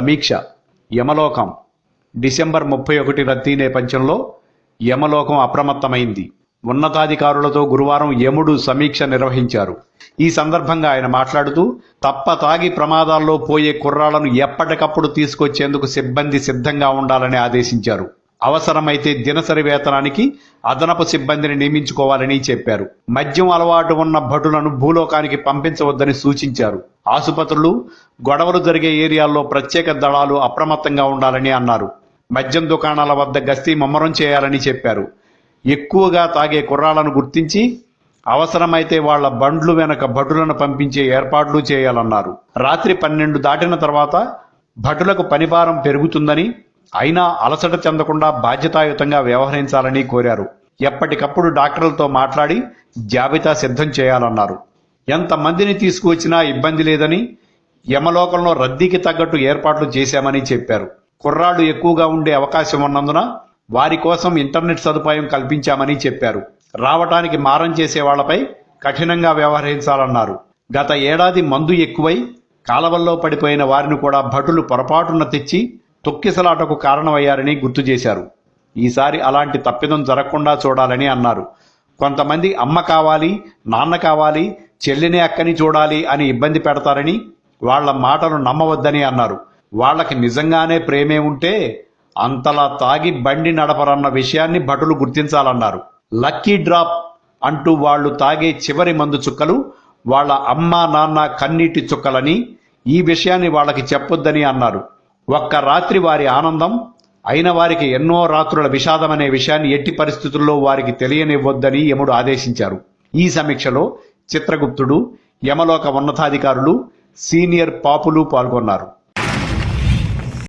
సమీక్ష. యమలోకం. డిసెంబర్ ముప్పై ఒకటి రద్దీ నేపథ్యంలో యమలోకం అప్రమత్తమైంది. ఉన్నతాధికారులతో గురువారం యముడు సమీక్ష నిర్వహించారు. ఈ సందర్భంగా ఆయన మాట్లాడుతూ తప్ప తాగి ప్రమాదాల్లో పోయే కుర్రాళ్ళను ఎప్పటికప్పుడు తీసుకొచ్చేందుకు సిబ్బంది సిద్ధంగా ఉండాలని ఆదేశించారు. అవసరమైతే దినసరి వేతనానికి అదనపు సిబ్బందిని నియమించుకోవాలని చెప్పారు. మద్యం అలవాటు ఉన్న భటులను భూలోకానికి పంపించవద్దని సూచించారు. ఆసుపత్రులు గొడవలు జరిగే ఏరియాల్లో ప్రత్యేక దళాలు అప్రమత్తంగా ఉండాలని అన్నారు. మద్యం దుకాణాల వద్ద గస్తీ ముమ్మరం చేయాలని చెప్పారు. ఎక్కువగా తాగే కుర్రాలను గుర్తించి అవసరమైతే వాళ్ళ బండ్లు వెనక భటులను పంపించే ఏర్పాట్లు చేయాలన్నారు. రాత్రి పన్నెండు దాటిన తర్వాత భటులకు పనిభారం పెరుగుతుందని అయినా అలసట చెందకుండా బాధ్యతాయుతంగా వ్యవహరించాలని కోరారు. ఎప్పటికప్పుడు డాక్టర్లతో మాట్లాడి జాబితా సిద్ధం చేయాలన్నారు. ఎంతమందిని తీసుకువచ్చినా ఇబ్బంది లేదని యమలోకంలో రద్దీకి తగ్గట్టు ఏర్పాట్లు చేశామని చెప్పారు. కుర్రాళ్ళు ఎక్కువగా ఉండే అవకాశం ఉన్నందున వారి కోసం ఇంటర్నెట్ సదుపాయం కల్పించామని చెప్పారు. రావటానికి మారం చేసే వాళ్ళపై కఠినంగా వ్యవహరించాలన్నారు. గత ఏడాది మందు ఎక్కువై కాలవల్లో పడిపోయిన వారిని కూడా భటులు పొరపాటున తెచ్చి తొక్కిసలాటకు కారణమయ్యారని గుర్తు చేశారు. ఈసారి అలాంటి తప్పిదం జరగకుండా చూడాలని అన్నారు. కొంతమంది అమ్మ కావాలి నాన్న కావాలి చెల్లిని అక్కని చూడాలి అని ఇబ్బంది పెడతారని వాళ్ళ మాటలు నమ్మవద్దని అన్నారు. వాళ్ళకి నిజంగానే ప్రేమే ఉంటే అంతలా తాగి బండి నడపరన్న విషయాన్ని భటులు గుర్తించాలన్నారు. లక్కీ డ్రాప్ అంటూ వాళ్ళు తాగే చివరి మందు చుక్కలు వాళ్ళ అమ్మ నాన్న కన్నీటి చుక్కలని ఈ విషయాన్ని వాళ్ళకి చెప్పొద్దని అన్నారు. ఒక్క రాత్రి వారి ఆనందం అయిన వారికి ఎన్నో రాత్రుల విషాదం అనే విషయాన్ని ఎట్టి పరిస్థితుల్లో వారికి తెలియనివ్వొద్దని యముడు ఆదేశించారు. ఈ సమీక్షలో చిత్రగుప్తుడు యమలోక ఉన్నతాధికారులు సీనియర్ పాపులు పాల్గొన్నారు.